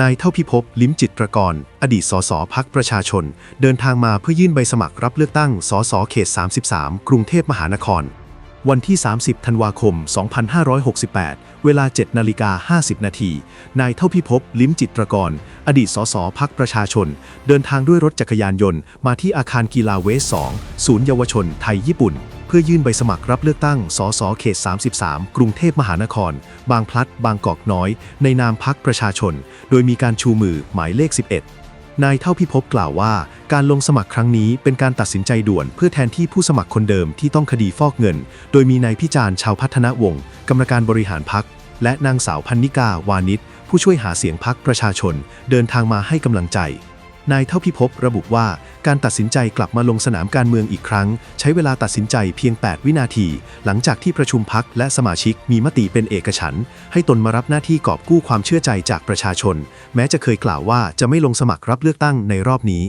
นายเท่าพิภพลิ้มจิตรกร อดีตสสพักประชาชน เดินทางมาเพื่อยื่นใบสมัครรับเลือกตั้งสสเขต 33 กรุงเทพมหานคร วันที่ 30 ธันวาคม 2568 เวลา 7 นาฬิกา 50 นาที นายเท่าพิภพลิ้มจิตรกร อดีตสสพักประชาชน เดินทางด้วยรถจักรยานยนต์มาที่อาคารกีฬาเวส 2 ศูนย์เยาวชนไทยญี่ปุ่น เพื่อยื่นใบสมัครรับเลือกตั้ง สส เขต 33 กรุงเทพมหานคร บางพลัด บางกอกน้อย ในนามพักประชาชน โดยมีการชูมือหมายเลข 11 นายเท่าพิภพกล่าวว่า การลงสมัครครั้งนี้เป็นการตัดสินใจด่วน เพื่อแทนที่ผู้สมัครคนเดิมที่ต้องคดีฟอกเงิน โดยมีนายพิจารณ์ชาวพัฒนวงศ์กรรมการบริหารพัก และนางสาวพันนิกาวานิชผู้ช่วยหาเสียงพักประชาชน เดินทางมาให้กำลังใจ นายเท่าพิภพระบุว่า การตัดสินใจกลับมาลงสนามการเมืองอีกครั้ง ใช้เวลาตัดสินใจเพียง 8 วินาที หลังจากที่ประชุมพักและสมาชิกมีมติเป็นเอกฉันท์ให้ตนมารับหน้าที่กอบกู้ความเชื่อใจจากประชาชน แม้จะเคยกล่าวว่าจะไม่ลงสมัครรับเลือกตั้งในรอบนี้